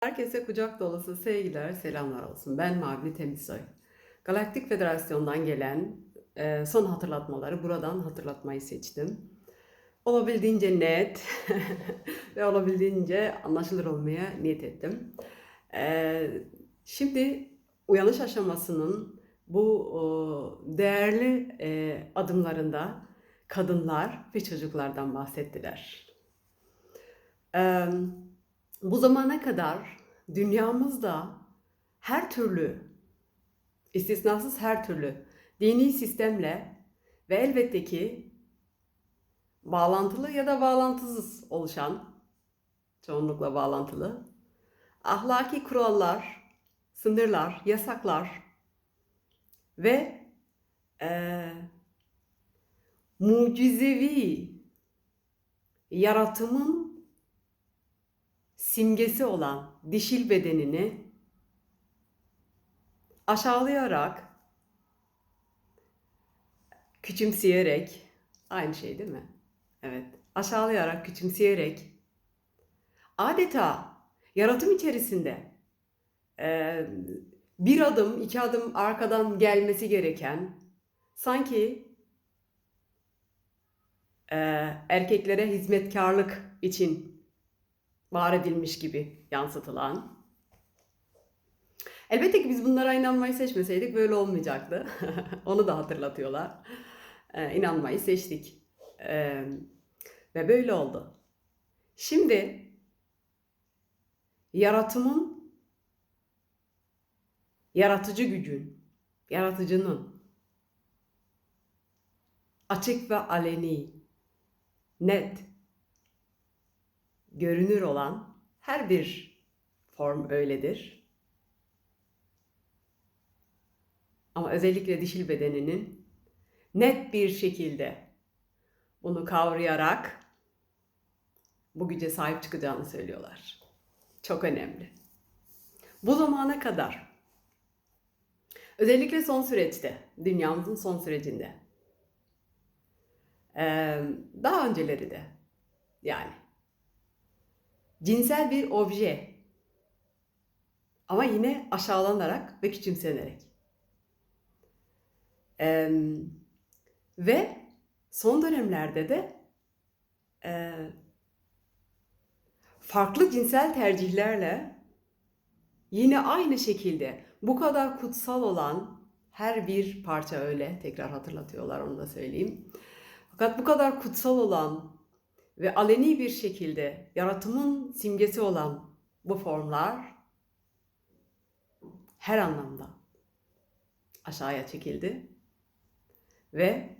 Herkese kucak dolusu sevgiler, selamlar olsun. Ben Mavi Temizsoy. Galaktik Federasyon'dan gelen e, son hatırlatmaları buradan hatırlatmayı seçtim. Olabildiğince net ve olabildiğince anlaşılır olmaya niyet ettim. E, şimdi uyanış aşamasının bu o, değerli e, adımlarında kadınlar ve çocuklardan bahsettiler. E, bu zamana kadar dünyamızda her türlü, istisnasız her türlü dini sistemle ve elbette ki bağlantılı ya da bağlantısız oluşan, çoğunlukla bağlantılı, ahlaki kurallar, sınırlar, yasaklar ve eee mucizevi yaratımın simgesi olan dişil bedenini aşağılayarak, küçümseyerek, aynı şey değil mi? Evet, aşağılayarak, küçümseyerek, adeta yaratım içerisinde bir adım, iki adım arkadan gelmesi gereken, sanki erkeklere hizmetkarlık için var edilmiş gibi yansıtılan. Elbette ki biz bunlara inanmayı seçmeseydik böyle olmayacaktı. Onu da hatırlatıyorlar. Ee, inanmayı seçtik. Ee, ve böyle oldu. Şimdi yaratımın, yaratıcı gücün, yaratıcının açık ve aleni, net, görünür olan her bir form öyledir. Ama özellikle dişil bedeninin net bir şekilde bunu kavrayarak bu güce sahip çıkacağını söylüyorlar. Çok önemli. Bu zamana kadar özellikle son süreçte, dünyamızın son sürecinde daha önceleri de yani cinsel bir obje ama yine aşağılanarak ve küçümsenerek. Ee, ve son dönemlerde de e, farklı cinsel tercihlerle yine aynı şekilde bu kadar kutsal olan her bir parça öyle tekrar hatırlatıyorlar onu da söyleyeyim. Fakat bu kadar kutsal olan ve aleni bir şekilde yaratımın simgesi olan bu formlar her anlamda aşağıya çekildi ve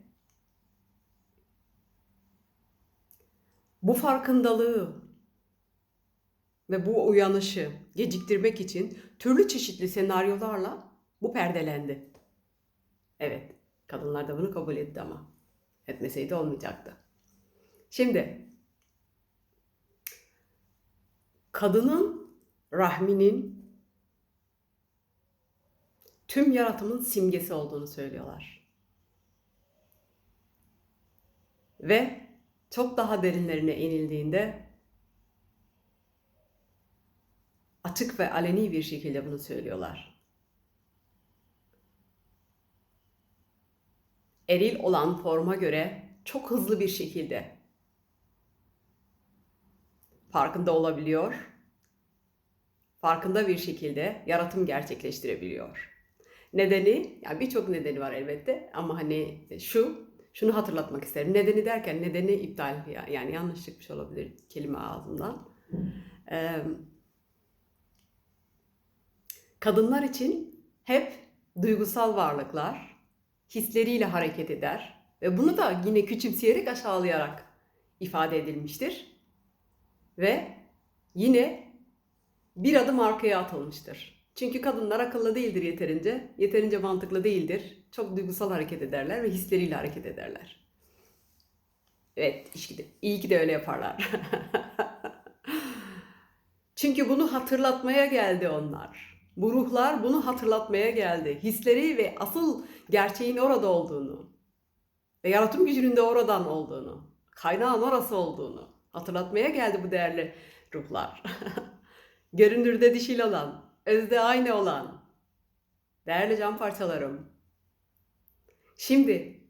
bu farkındalığı ve bu uyanışı geciktirmek için türlü çeşitli senaryolarla bu perdelendi. Evet, kadınlar da bunu kabul etti ama etmeseydi olmayacaktı. Şimdi kadının rahminin tüm yaratımın simgesi olduğunu söylüyorlar. Ve çok daha derinlerine inildiğinde açık ve aleni bir şekilde bunu söylüyorlar. Eril olan forma göre çok hızlı bir şekilde farkında olabiliyor. Farkında bir şekilde yaratım gerçekleştirebiliyor. Nedeni, yani birçok nedeni var elbette ama hani şu, şunu hatırlatmak isterim. Nedeni derken nedeni iptal yani yanlış çıkmış olabilir kelime ağzımdan. Ee, kadınlar için hep duygusal varlıklar, hisleriyle hareket eder ve bunu da yine küçümseyerek aşağılayarak ifade edilmiştir ve yine bir adım arkaya atılmıştır. Çünkü kadınlar akıllı değildir yeterince, yeterince mantıklı değildir. Çok duygusal hareket ederler ve hisleriyle hareket ederler. Evet, iyi ki de öyle yaparlar. Çünkü bunu hatırlatmaya geldi onlar. Bu ruhlar bunu hatırlatmaya geldi. Hisleri ve asıl gerçeğin orada olduğunu ve yaratım gücünün de oradan olduğunu, kaynağın orası olduğunu hatırlatmaya geldi bu değerli ruhlar. görünürde dişil olan, özde aynı olan, değerli can parçalarım. Şimdi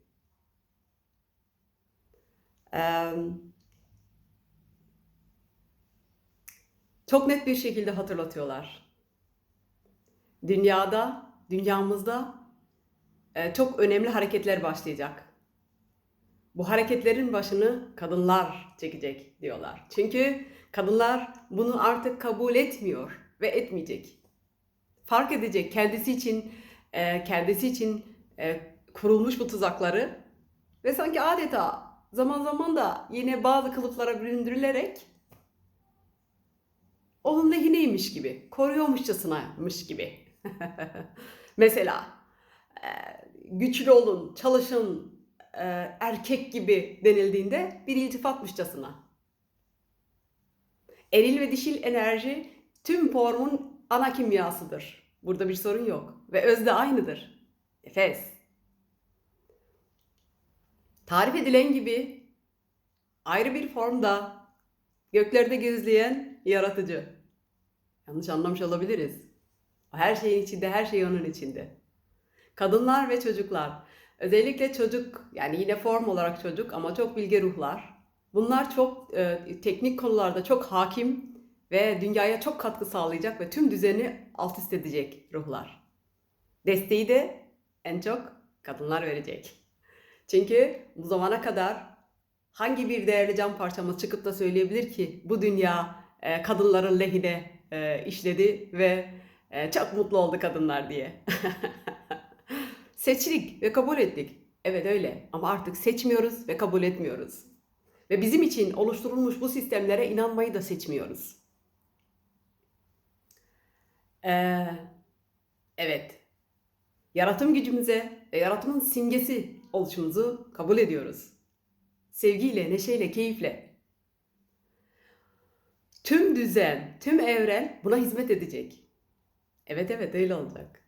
çok net bir şekilde hatırlatıyorlar. Dünyada, dünyamızda çok önemli hareketler başlayacak. Bu hareketlerin başını kadınlar çekecek diyorlar. Çünkü kadınlar bunu artık kabul etmiyor ve etmeyecek. Fark edecek kendisi için e, kendisi için e, kurulmuş bu tuzakları ve sanki adeta zaman zaman da yine bazı kılıflara büründürülerek onun lehineymiş gibi, koruyormuşçasınaymış gibi. Mesela e, güçlü olun, çalışın, erkek gibi denildiğinde bir iltifatmışçasına. Eril ve dişil enerji tüm formun ana kimyasıdır. Burada bir sorun yok. Ve özde aynıdır. Efes. Tarif edilen gibi ayrı bir formda göklerde gözleyen yaratıcı. Yanlış anlamış olabiliriz. Her şeyin içinde, her şey onun içinde. Kadınlar ve çocuklar. Özellikle çocuk, yani yine form olarak çocuk ama çok bilge ruhlar. Bunlar çok e, teknik konularda çok hakim ve dünyaya çok katkı sağlayacak ve tüm düzeni alt üst edecek ruhlar. Desteği de en çok kadınlar verecek. Çünkü bu zamana kadar hangi bir değerli can parçamız çıkıp da söyleyebilir ki bu dünya e, kadınların lehine e, işledi ve e, çok mutlu oldu kadınlar diye. Seçtik ve kabul ettik. Evet öyle ama artık seçmiyoruz ve kabul etmiyoruz. Ve bizim için oluşturulmuş bu sistemlere inanmayı da seçmiyoruz. Ee, evet. Yaratım gücümüze ve yaratımın simgesi oluşumuzu kabul ediyoruz. Sevgiyle, neşeyle, keyifle. Tüm düzen, tüm evren buna hizmet edecek. Evet evet öyle olacak.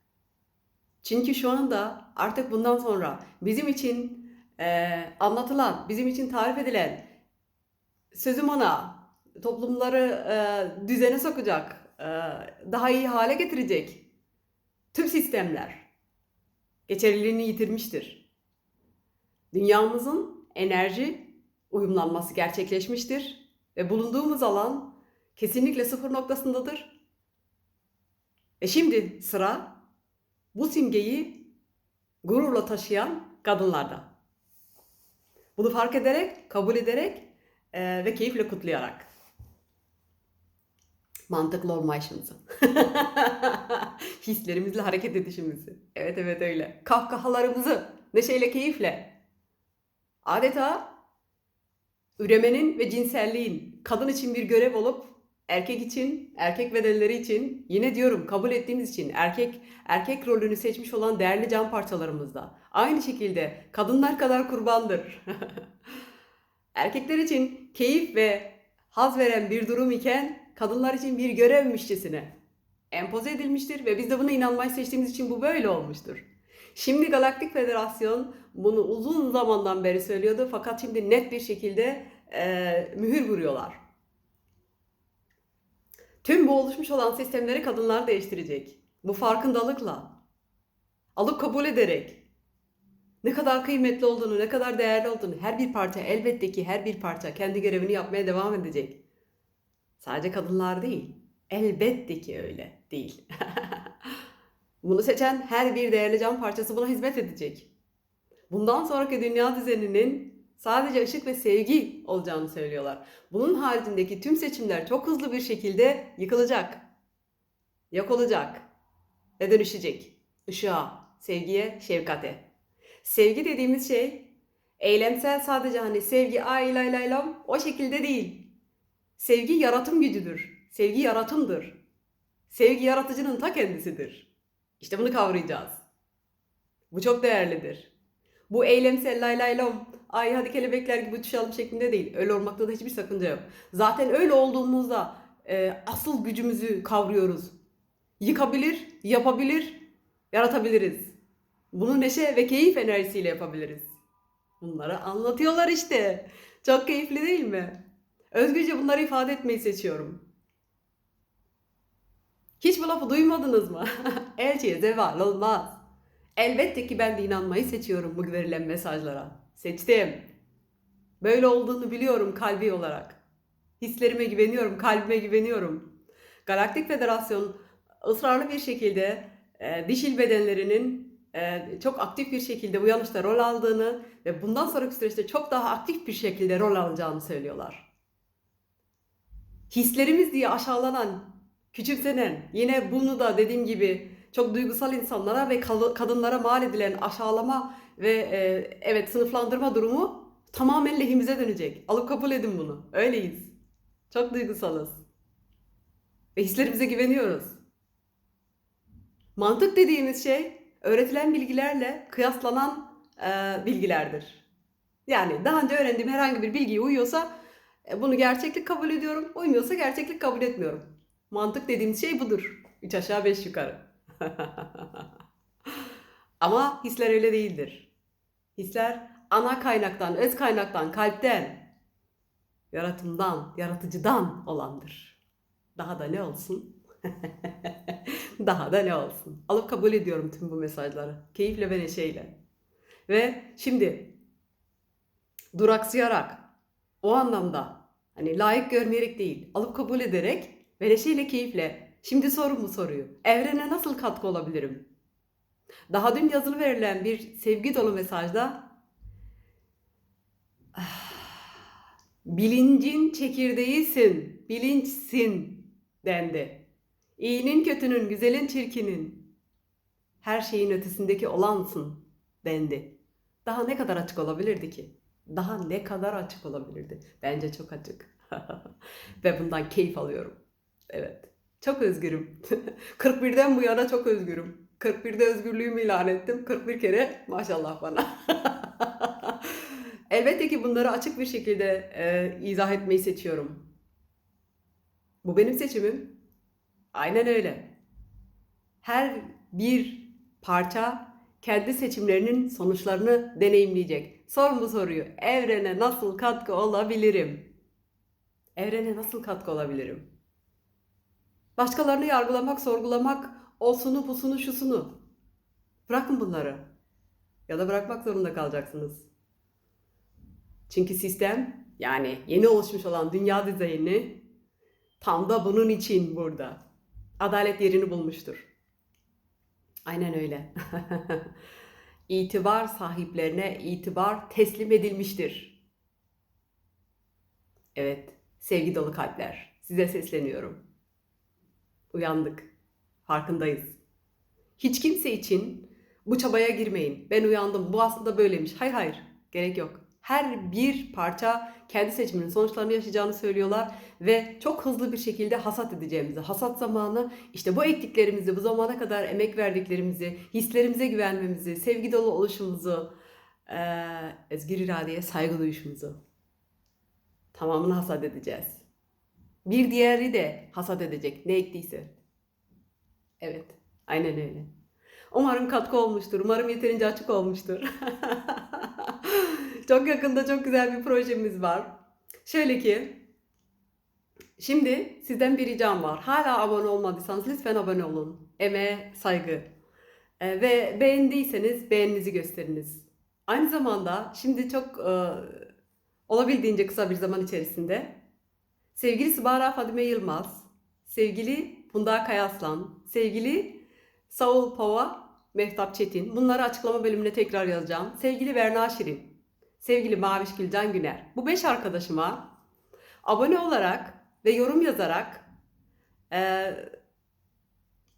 Çünkü şu anda artık bundan sonra bizim için e, anlatılan, bizim için tarif edilen sözüm ona toplumları e, düzene sokacak, e, daha iyi hale getirecek tüm sistemler geçerliliğini yitirmiştir. Dünyamızın enerji uyumlanması gerçekleşmiştir ve bulunduğumuz alan kesinlikle sıfır noktasındadır. E şimdi sıra bu simgeyi gururla taşıyan kadınlarda. Bunu fark ederek, kabul ederek e, ve keyifle kutlayarak. Mantıklı olmayışımızı. Hislerimizle hareket edişimizi. Evet evet öyle. Kahkahalarımızı neşeyle, keyifle. Adeta üremenin ve cinselliğin kadın için bir görev olup erkek için, erkek bedenleri için yine diyorum kabul ettiğimiz için erkek erkek rolünü seçmiş olan değerli can parçalarımızda. Aynı şekilde kadınlar kadar kurbandır. Erkekler için keyif ve haz veren bir durum iken kadınlar için bir görevmişçesine empoze edilmiştir ve biz de buna inanmayı seçtiğimiz için bu böyle olmuştur. Şimdi Galaktik Federasyon bunu uzun zamandan beri söylüyordu fakat şimdi net bir şekilde e, mühür vuruyorlar. Tüm bu oluşmuş olan sistemleri kadınlar değiştirecek. Bu farkındalıkla, alıp kabul ederek, ne kadar kıymetli olduğunu, ne kadar değerli olduğunu her bir parça elbette ki her bir parça kendi görevini yapmaya devam edecek. Sadece kadınlar değil. Elbette ki öyle değil. Bunu seçen her bir değerli can parçası buna hizmet edecek. Bundan sonraki dünya düzeninin sadece ışık ve sevgi olacağını söylüyorlar. Bunun haricindeki tüm seçimler çok hızlı bir şekilde yıkılacak. Yok olacak. Ve dönüşecek. Işığa, sevgiye, şefkate. Sevgi dediğimiz şey eylemsel sadece hani sevgi ay lay lay lam o şekilde değil. Sevgi yaratım gücüdür. Sevgi yaratımdır. Sevgi yaratıcının ta kendisidir. İşte bunu kavrayacağız. Bu çok değerlidir. Bu eylemsel lay lay lam ay hadi kelebekler gibi uçuşalım şeklinde değil. Öyle olmakta da hiçbir sakınca yok. Zaten öyle olduğumuzda e, asıl gücümüzü kavruyoruz. Yıkabilir, yapabilir, yaratabiliriz. Bunu neşe ve keyif enerjisiyle yapabiliriz. Bunları anlatıyorlar işte. Çok keyifli değil mi? Özgürce bunları ifade etmeyi seçiyorum. Hiç bu lafı duymadınız mı? Elçiye zeval olmaz. Elbette ki ben de inanmayı seçiyorum bu verilen mesajlara. Seçtim. Böyle olduğunu biliyorum kalbi olarak. Hislerime güveniyorum, kalbime güveniyorum. Galaktik Federasyon ısrarlı bir şekilde e, dişil bedenlerinin çok aktif bir şekilde uyanışta rol aldığını ve bundan sonraki süreçte çok daha aktif bir şekilde rol alacağını söylüyorlar. Hislerimiz diye aşağılanan, küçümsenen, yine bunu da dediğim gibi çok duygusal insanlara ve kadınlara mal edilen aşağılama ve e, evet sınıflandırma durumu tamamen lehimize dönecek. Alıp kabul edin bunu. Öyleyiz. Çok duygusalız. Ve hislerimize güveniyoruz. Mantık dediğimiz şey öğretilen bilgilerle kıyaslanan e, bilgilerdir. Yani daha önce öğrendiğim herhangi bir bilgiye uyuyorsa e, bunu gerçeklik kabul ediyorum. Uymuyorsa gerçeklik kabul etmiyorum. Mantık dediğimiz şey budur. Üç aşağı beş yukarı. Ama hisler öyle değildir. Hisler ana kaynaktan, öz kaynaktan, kalpten, yaratımdan, yaratıcıdan olandır. Daha da ne olsun? Daha da ne olsun? Alıp kabul ediyorum tüm bu mesajları. Keyifle ve neşeyle. Ve şimdi duraksayarak o anlamda hani layık görmeyerek değil, alıp kabul ederek ve neşeyle keyifle şimdi sorum bu soruyu. Evrene nasıl katkı olabilirim? Daha dün yazılı verilen bir sevgi dolu mesajda bilincin çekirdeğisin, bilinçsin dendi. İyinin kötünün, güzelin çirkinin, her şeyin ötesindeki olansın dendi. Daha ne kadar açık olabilirdi ki? Daha ne kadar açık olabilirdi? Bence çok açık. Ve bundan keyif alıyorum. Evet. Çok özgürüm. 41'den bu yana çok özgürüm. 41'de özgürlüğümü ilan ettim. 41 kere maşallah bana. Elbette ki bunları açık bir şekilde e, izah etmeyi seçiyorum. Bu benim seçimim. Aynen öyle. Her bir parça kendi seçimlerinin sonuçlarını deneyimleyecek. Sorun bu soruyu. Evrene nasıl katkı olabilirim? Evrene nasıl katkı olabilirim? Başkalarını yargılamak, sorgulamak, olsunu, busunu, şusunu. Bırakın bunları. Ya da bırakmak zorunda kalacaksınız. Çünkü sistem yani yeni oluşmuş olan dünya düzeyini tam da bunun için burada. Adalet yerini bulmuştur. Aynen öyle. İtibar sahiplerine itibar teslim edilmiştir. Evet, sevgi dolu kalpler. Size sesleniyorum. Uyandık. Farkındayız. Hiç kimse için bu çabaya girmeyin. Ben uyandım. Bu aslında böyleymiş. Hayır hayır. Gerek yok. Her bir parça kendi seçiminin sonuçlarını yaşayacağını söylüyorlar ve çok hızlı bir şekilde hasat edeceğimizi, hasat zamanı işte bu ektiklerimizi, bu zamana kadar emek verdiklerimizi, hislerimize güvenmemizi, sevgi dolu oluşumuzu, eee, özgür iradeye saygı duyuşumuzu tamamını hasat edeceğiz. Bir diğeri de hasat edecek ne ektiyse. Evet, aynen öyle. Umarım katkı olmuştur. Umarım yeterince açık olmuştur. çok yakında çok güzel bir projemiz var. Şöyle ki, şimdi sizden bir ricam var. Hala abone olmadıysanız lütfen abone olun. Emeğe saygı. Ee, ve beğendiyseniz beğeninizi gösteriniz. Aynı zamanda şimdi çok e, olabildiğince kısa bir zaman içerisinde sevgili Sıbara Fadime Yılmaz, sevgili Funda Kayaslan, sevgili Saul Pava, Mehtap Çetin. Bunları açıklama bölümüne tekrar yazacağım. Sevgili Berna Şirin, sevgili Maviş Gülcan Güner. Bu beş arkadaşıma abone olarak ve yorum yazarak eee,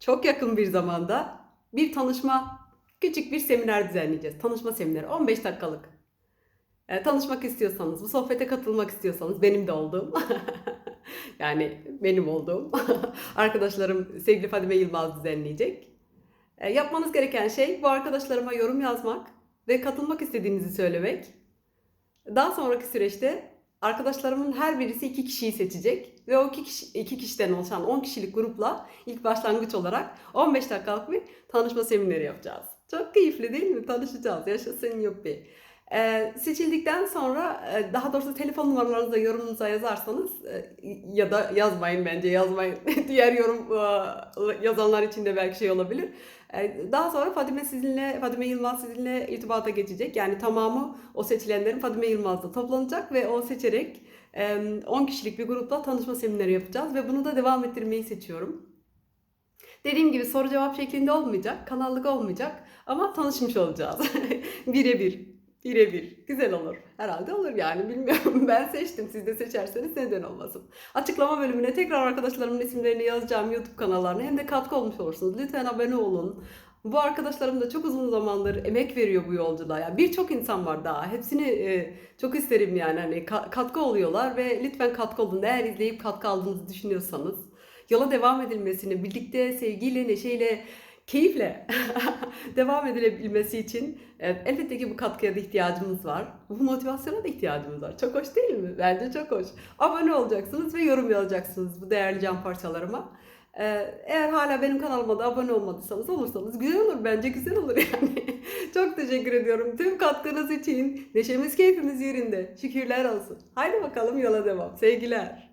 çok yakın bir zamanda bir tanışma, küçük bir seminer düzenleyeceğiz. Tanışma semineri 15 dakikalık. E, tanışmak istiyorsanız, bu sohbete katılmak istiyorsanız benim de olduğum, yani benim olduğum arkadaşlarım sevgili Fadime Yılmaz düzenleyecek. E, yapmanız gereken şey bu arkadaşlarıma yorum yazmak ve katılmak istediğinizi söylemek. Daha sonraki süreçte arkadaşlarımın her birisi iki kişiyi seçecek ve o iki, kişi, iki kişiden oluşan 10 kişilik grupla ilk başlangıç olarak 15 dakikalık bir tanışma semineri yapacağız. Çok keyifli değil mi? Tanışacağız. Yaşasın yuppi. Ee, seçildikten sonra e, daha doğrusu telefon numaralarınızı da yorumunuza yazarsanız e, ya da yazmayın bence yazmayın. Diğer yorum e, yazanlar için de belki şey olabilir. E, Daha sonra Fadime sizinle, Fadime Yılmaz sizinle irtibata geçecek. Yani tamamı o seçilenlerin Fadime Yılmaz'da toplanacak ve o seçerek e, 10 kişilik bir grupla tanışma semineri yapacağız ve bunu da devam ettirmeyi seçiyorum. Dediğim gibi soru cevap şeklinde olmayacak, kanallık olmayacak ama tanışmış olacağız. Birebir. Birebir. Güzel olur. Herhalde olur yani bilmiyorum. Ben seçtim. Siz de seçerseniz neden olmasın. Açıklama bölümüne tekrar arkadaşlarımın isimlerini yazacağım YouTube kanallarına. Hem de katkı olmuş olursunuz. Lütfen abone olun. Bu arkadaşlarım da çok uzun zamandır emek veriyor bu yolculuğa. Yani birçok insan var daha. Hepsini e, çok isterim yani hani ka- katkı oluyorlar ve lütfen katkı olun. Eğer izleyip katkı aldığınızı düşünüyorsanız yola devam edilmesini birlikte sevgiyle, neşeyle, keyifle devam edilebilmesi için elbette ki bu katkıya da ihtiyacımız var. Bu motivasyona da ihtiyacımız var. Çok hoş değil mi? Bence çok hoş. Abone olacaksınız ve yorum yazacaksınız bu değerli can parçalarıma. Ee, Eğer hala benim kanalıma da abone olmadıysanız olursanız güzel olur. Bence güzel olur yani. Çok teşekkür ediyorum tüm katkınız için. Neşemiz keyfimiz yerinde. Şükürler olsun. Haydi bakalım yola devam. Sevgiler.